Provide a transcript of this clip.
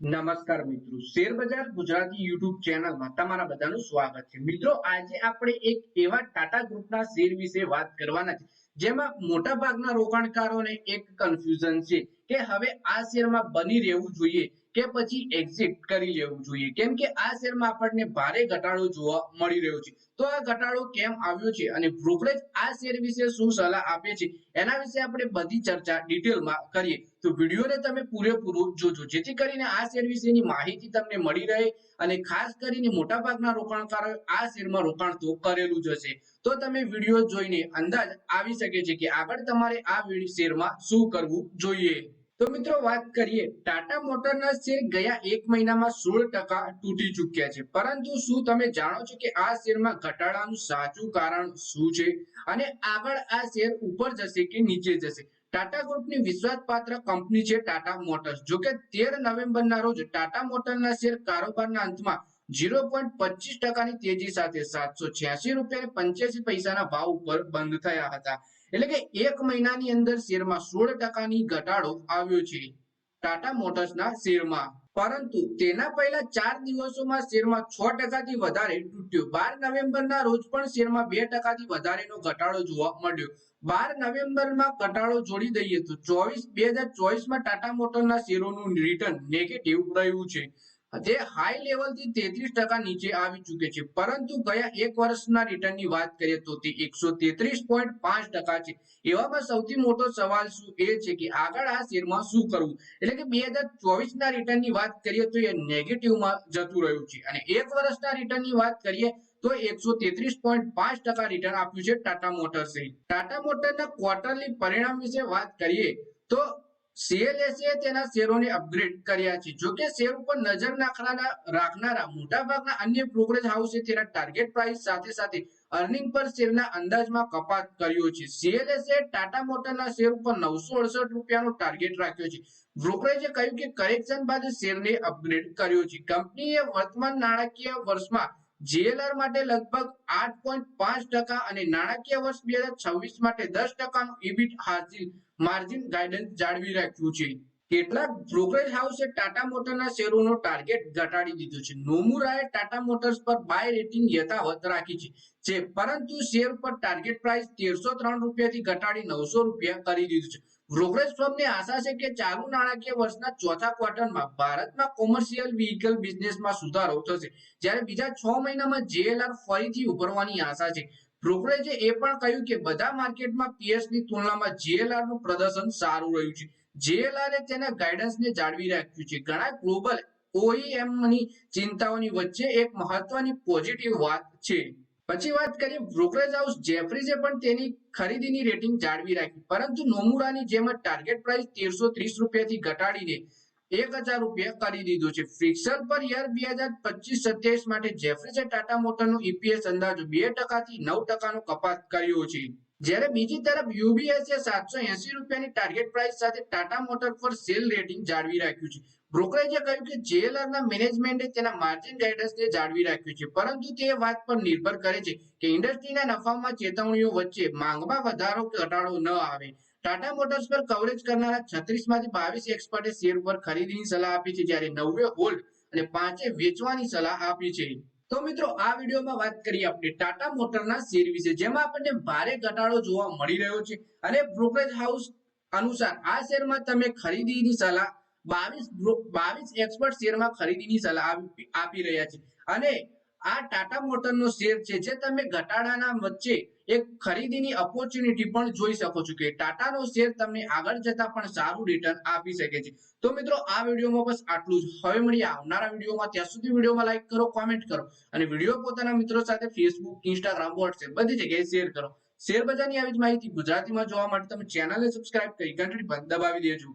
નમસ્કાર મિત્રો. Share Gujarati YouTube ચેનલમાં તમારા બધાનું સ્વાગત છે. મિત્રો, આજે આપણે એક એવા ટાટા ગ્રુપના શેર વિશે વાત કરવાના છે, જેમાં મોટા ભાગના રોકાણકારોને એક કન્ફ્યુઝન છે કે હવે આ શેરમાં બની રહેવું જોઈએ. કે પછી એક્ઝિટ કરી લેવું જોઈએ. કેમ કે આ શેરમાં આપણને ભારે ઘટાડો જોવા મળી રહ્યો છે. તો આ ઘટાડો કેમ આવ્યો છે અને બ્રોકરેજ આ શેર વિશે શું સલાહ આપે છે એના વિશે આપણે બધી ચર્ચા ડિટેલમાં કરીએ. તો વિડીયોને તમે પૂરેપૂરું જોજો. જેથી કરીને આ શેર વિશેની માહિતી તમને મળી રહે અને ખાસ કરીને મોટાભાગના રોકાણકારો આ શેરમાં રોકાણ તો કરેલું જ હશે. તો તમે વીડિયો જોઈને અંદાજ આવી શકે છે કે આગળ તમારે આ શેરમાં શું કરવું જોઈએ. તો મિત્રો વાત કરીએ, ટાટા મોટરના શેર ગયા એક મહિનામાં સોળ ટકા તૂટી ચૂક્યા છે. પરંતુ શું તમે જાણો છો કે આ શેરમાં ઘટાડાનું સાચું કારણ શું છે? અને આગળ આ શેર ઉપર જશે કે નીચે જશે? ટાટા ગ્રુપની વિશ્વાસપાત્ર કંપની છે ટાટા મોટર્સ. જો કે તેર નવેમ્બરના રોજ ટાટા મોટરના શેર કારોબારના અંતમાં ઝીરો પોઈન્ટ પચીસ ટકાની તેજી સાથે સાતસો છ્યાસી રૂપિયા પંચ્યાસી પૈસાના ભાવ ઉપર બંધ થયા હતા. એટલે કે એક મહિનાની અંદર શેરમાં સોળ ટકાની ઘટાડો આવ્યો છે ટાટા મોટર્સના શેરમાં. પરંતુ તેના પહેલા ચાર દિવસોમાં શેરમાં છ ટકાથી વધારે તૂટ્યો. બાર નવેમ્બરના રોજ પણ શેરમાં બે ટકાથી વધારેનો ઘટાડો જોવા મળ્યો. બાર નવેમ્બરમાં ઘટાડો જોડી દઈએ તો ચોવીસ, બે હજાર ચોવીસમાં ટાટા મોટરના શેરોનું રિટર્ન નેગેટિવ રહ્યું છે. જે હાઈ લેવલથી તેત્રીસ ટકા નીચે આવી ચૂકે છે. પરંતુ ગયા એક વર્ષના રિટર્નની વાત કરીએ તો તે એકસો તેત્રીસ પોઈન્ટ પાંચ ટકા છે. એવામાં સૌથી મોટો સવાલ શું એ છે કે આગળ આ શેરમાં શું કરવું? એટલે કે બે હજાર ચોવીસના રિટર્નની વાત કરીએ તો એ નેગેટિવમાં જતું રહ્યું છે. અને એક વર્ષના રિટર્નની વાત કરીએ તો એકસો તેત્રીસ પોઈન્ટ પાંચ ટકા રિટર્ન આપ્યું છે ટાટા મોટર્સે ટાટા મોટરના ક્વાર્ટરલી પરિણામ વિશે વાત કરીએ તો સીએલએસએ તેના શેરોને અપગ્રેડ કર્યા છે. જોકે શેર ઉપર નજર નાખનારા, રાખનારા મોટાભાગના અન્ય બ્રોકરેજ હાઉસે તેના ટાર્ગેટ પ્રાઇસ સાથે સાથે અર્નિંગ પર શેરના અંદાજમાં કપાત કર્યો છે. સીએલએસએ ટાટા મોટરના શેર ઉપર નવસો અડસઠ રૂપિયાનો ટાર્ગેટ રાખ્યો છે. બ્રોકરેજે કહ્યું કે કરેક્શન બાદ શેરને અપગ્રેડ કર્યો છે. કંપનીએ વર્તમાન નાણાકીય વર્ષમાં જીએલઆર માટે લગભગ આઠ પોઈન્ટ પાંચ ટકા અને નાણાકીય વર્ષ બે હજાર છવ્વીસ માટે દસ ટકાનું ઇબિટ હાસિલ માર્જિન ગાઈડન્સ જાળવી રાખ્યું છે. કેટલાક બ્રોકરેજ હાઉસે ટાટા મોટરના શેરોનો ટાર્ગેટ ઘટાડી દીધો છે. નોમુરાએ ટાટા મોટર્સ પર બાય રેટિંગ યથાવત રાખી છે. જે પરંતુ શેર પર ટાર્ગેટ પ્રાઇસ તેરસો ત્રણ રૂપિયાથી ઘટાડી નવસો રૂપિયા કરી દીધું છે. બ્રોકરેજ ફર્મને આશા છે કે ચાલુ નાણાકીય વર્ષના ચોથા ક્વાર્ટરમાં ભારતમાં કોમર્શિયલ વ્હીકલ બિઝનેસમાં સુધારો થશે. જ્યારે બીજા છ મહિનામાં જેએલઆર ફરીથી ઉભરવાની આશા છે. બ્રોકરેજે એ પણ કહ્યું કે બધા માર્કેટમાં પીએસની તુલનામાં જીએલઆરનું પ્રદર્શન સારું રહ્યું છે. જીએલઆર તેના ગાઈડન્સને જાળવી રાખ્યું છે. ઘણા ગ્લોબલ ઓઈએમની ચિંતાઓની વચ્ચે એક મહત્વની પોઝિટિવ વાત છે. પછી વાત કરીએ બ્રોકરેજ હાઉસ જેફરીઝે પણ તેની ખરીદીની રેટિંગ જાળવી રાખી. પરંતુ નોમુરાની જેમ ટાર્ગેટ પ્રાઇસ તેરસો ત્રીસ રૂપિયાથી ઘટાડીને એક હજાર રૂપિયા કરી દીધું છે. ફિક્સર પર યર બે હજાર પચીસ સત્યાવીસ માટે જેફરીઝે ટાટા મોટરનો ઈપીએસ અંદાજો બે ટકાથી નવ ટકાનો કપાત કર્યો છે. જ્યારે બીજી તરફ યુબીએસએ સાતસો એસી રૂપિયાની ટાર્ગેટ પ્રાઇસ સાથે ટાટા મોટર પર સેલ રેટિંગ જાળવી રાખ્યું છે. બ્રોકરેજે કહ્યું કે જેએલઆર ના મેનેજમેન્ટે તેના માર્જિન ગાઈડન્સને જાળવી રાખ્યું છે. પરંતુ તે વાત પર નિર્ભર કરે છે કે ઇન્ડસ્ટ્રીના નફામાં ચેતવણીઓ વચ્ચે માંગમાં વધારો કે ઘટાડો ન આવે. ટાટા મોટર્સ પર કવરેજ કરનારા છત્રીસમાંથી બાવીસ એક્સપર્ટે શેર પર ખરીદીની સલાહ આપી છે. જ્યારે નવે હોલ્ડ અને પાંચે વેચવાની સલાહ આપી છે. તો મિત્રો, આ વિડીયોમાં વાત કરીએ આપણે ટાટા મોટરના શેર વિશે. જેમાં આપણને ભારે ઘટાડો જોવા મળી રહ્યો છે અને બ્રોકરેજ હાઉસ અનુસાર આ શેરમાં તમે ખરીદીની સલાહ બાવીસ બાવીસ એક્સપર્ટ શેરમાં ખરીદીની સલાહ આપી રહ્યા છે. અને આ ટાટા મોટરનો શેર છે, જે તમે ઘટાડાના વચ્ચે એક ખરીદીની ઓપોર્ચ્યુનિટી પણ જોઈ શકો છો કે ટાટાનો શેર તમને આગળ જતા પણ સારું રિટર્ન આપી શકે છે. તો મિત્રો, આ વિડીયોમાં બસ આટલું જ. હવે મળીએ આવનારા વિડીયોમાં. ત્યાં સુધી વિડીયોમાં લાઈક કરો કોમેન્ટ કરો અને વીડિયો પોતાના મિત્રો સાથે ફેસબુક ઇન્સ્ટાગ્રામ વોટ્સએપ બધી જગ્યાએ શેર કરો. શેર બજારની આવી જ માહિતી ગુજરાતીમાં જોવા માટે તમે ચેનલને સબસ્ક્રાઇબ કરી ઘંટડી દબાવી દેજો.